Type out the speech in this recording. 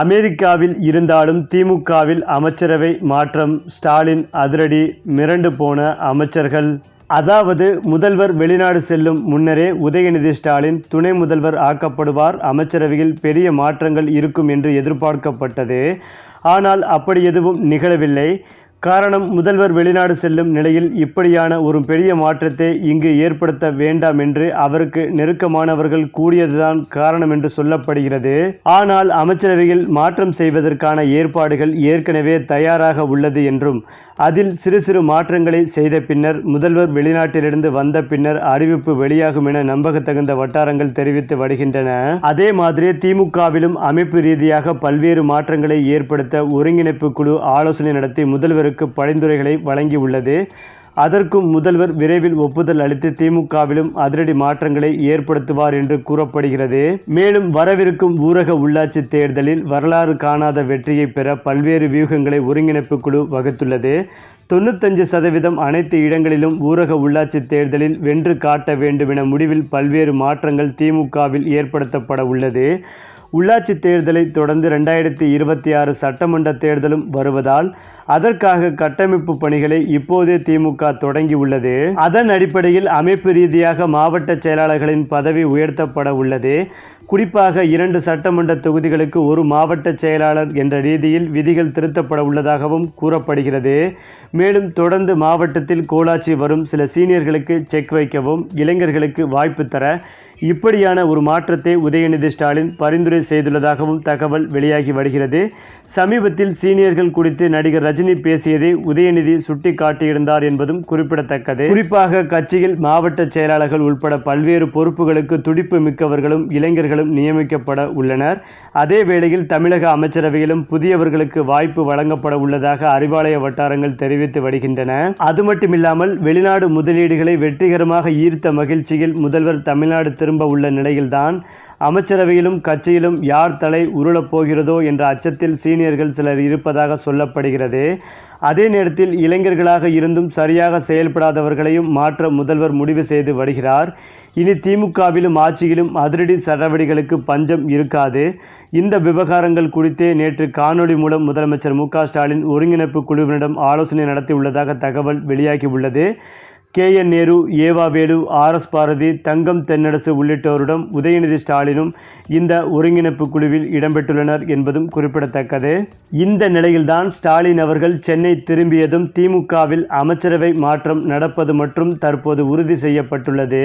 அமெரிக்காவில் இருந்தாலும் திமுகவில் அமைச்சரவை மாற்றம் ஸ்டாலின் அதிரடி மிரண்டு போன அமைச்சர்கள். அதாவது முதல்வர் வெளிநாடு செல்லும் முன்னரே உதயநிதி ஸ்டாலின் துணை முதல்வர் ஆக்கப்படுவார் அமைச்சரவையில் பெரிய மாற்றங்கள் இருக்கும் என்று எதிர்பார்க்கப்பட்டது. ஆனால் அப்படி எதுவும் நிகழவில்லை. காரணம் முதல்வர் வெளிநாடு செல்லும் நிலையில் இப்படியான ஒரு பெரிய மாற்றத்தை இங்கு ஏற்படுத்த வேண்டாம் என்று அவருக்கு நெருக்கமானவர்கள் கூடியதுதான் காரணம் என்று சொல்லப்படுகிறது. ஆனால் அமைச்சரவையில் மாற்றம் செய்வதற்கான ஏற்பாடுகள் ஏற்கனவே தயாராக உள்ளது என்றும் அதில் சிறு சிறு மாற்றங்களை செய்த பின்னர் முதல்வர் வெளிநாட்டிலிருந்து வந்த பின்னர் அறிவிப்பு வெளியாகும் என நம்பகத்தகுந்த வட்டாரங்கள் தெரிவித்து வருகின்றன. அதே மாதிரி திமுகவிலும் அமைப்பு ரீதியாக பல்வேறு மாற்றங்களை ஏற்படுத்த ஒருங்கிணைப்பு குழு ஆலோசனை நடத்தி முதல்வருக்கு அமைப்புகளுக்கு பரிந்துரைகளை வழங்கியுள்ளது. அதற்கும் முதல்வர் விரைவில் ஒப்புதல் அளித்து திமுகவிலும் அதிரடி மாற்றங்களை ஏற்படுத்துவார் என்று கூறப்படுகிறது. மேலும் வரவிருக்கும் ஊரக உள்ளாட்சி தேர்தலில் வரலாறு காணாத வெற்றியை பெற பல்வேறு வியூகங்களை ஒருங்கிணைப்பு குழு வகுத்துள்ளது. தொண்ணூத்தஞ்சு சதவீதம் அனைத்து இடங்களிலும் ஊரக உள்ளாட்சி தேர்தலில் வென்று காட்ட வேண்டும் என முடிவில் பல்வேறு மாற்றங்கள் திமுகவில் ஏற்படுத்தப்பட உள்ளது. உள்ளாட்சி தேர்தலை தொடர்ந்து ரெண்டாயிரத்தி இருபத்தி ஆறு சட்டமன்ற தேர்தலும் வருவதால் அதற்காக கட்டமைப்பு பணிகளை இப்போதே திமுக தொடங்கியுள்ளது. அதன் அடிப்படையில் அமைப்பு ரீதியாக மாவட்ட செயலாளர்களின் பதவி உயர்த்தப்பட உள்ளது. குறிப்பாக இரண்டு சட்டமன்ற தொகுதிகளுக்கு ஒரு மாவட்ட செயலாளர் என்ற ரீதியில் விதிகள் திருத்தப்பட உள்ளதாகவும் கூறப்படுகிறது. மேலும் தொடர்ந்து மாவட்டத்தில் கோலாட்சி வரும் சில சீனியர்களுக்கு செக் வைக்கவும் இளைஞர்களுக்கு வாய்ப்பு தர இப்படியான ஒரு மாற்றத்தை உதயநிதி ஸ்டாலின் பரிந்துரை செய்துள்ளதாகவும் தகவல் வெளியாகி வருகிறது. சமீபத்தில் சீனியர்கள் குறித்து நடிகர் ரஜினி பேசியதை உதயநிதி சுட்டி காட்டியிருந்தார் என்பதும் குறிப்பிடத்தக்கது. குறிப்பாக கட்சியில் மாவட்ட செயலாளர்கள் உட்பட பல்வேறு பொறுப்புகளுக்கு துடிப்பு மிக்கவர்களும் இளைஞர்கள் அதிகாரிகளும் நியமிக்கப்பட உள்ளனர். அதே வேளையில் தமிழக அமைச்சரவையிலும் புதியவர்களுக்கு வாய்ப்பு வழங்கப்பட உள்ளதாக அறிவாலய வட்டாரங்கள் தெரிவித்து வருகின்றன. அது மட்டுமில்லாமல் வெளிநாடு முதலீடுகளை வெற்றிகரமாக ஈர்த்த மகிழ்ச்சியில் முதல்வர் தமிழ்நாடு திரும்ப உள்ள நிலையில்தான் அமைச்சரவையிலும் கட்சியிலும் யார் தலை உருளப் போகிறதோ என்ற அச்சத்தில் சீனியர்கள் சிலர் இருப்பதாக சொல்லப்படுகிறது. அதே நேரத்தில் இளைஞர்களாக இருந்தும் சரியாக செயல்படாதவர்களையும் மாற்ற முதல்வர் முடிவு செய்து வருகிறார். இனி திமுகவிலும் ஆட்சியிலும் அதிரடி சடவடிகளுக்கு பஞ்சம் இருக்காது. இந்த விவகாரங்கள் குறித்தே நேற்று காணொளி மூலம் முதலமைச்சர் மு க ஸ்டாலின் ஒருங்கிணைப்பு குழுவினரிடம் ஆலோசனை நடத்தியுள்ளதாக தகவல் வெளியாகியுள்ளது. K N Nehru E V Velu R S Bharathi Thangam Thennarasu உள்ளிட்டோரிடம் Udhayanidhi ஸ்டாலினும் இந்த ஒருங்கிணைப்பு குழுவில் இடம்பெற்றுள்ளனர் என்பதும் குறிப்பிடத்தக்கது. இந்த நிலையில்தான் ஸ்டாலின் அவர்கள் சென்னை திரும்பியதும் திமுகவில் அமைச்சரவை மாற்றம் நடப்பது மற்றும் தற்போது உறுதி செய்யப்பட்டுள்ளது.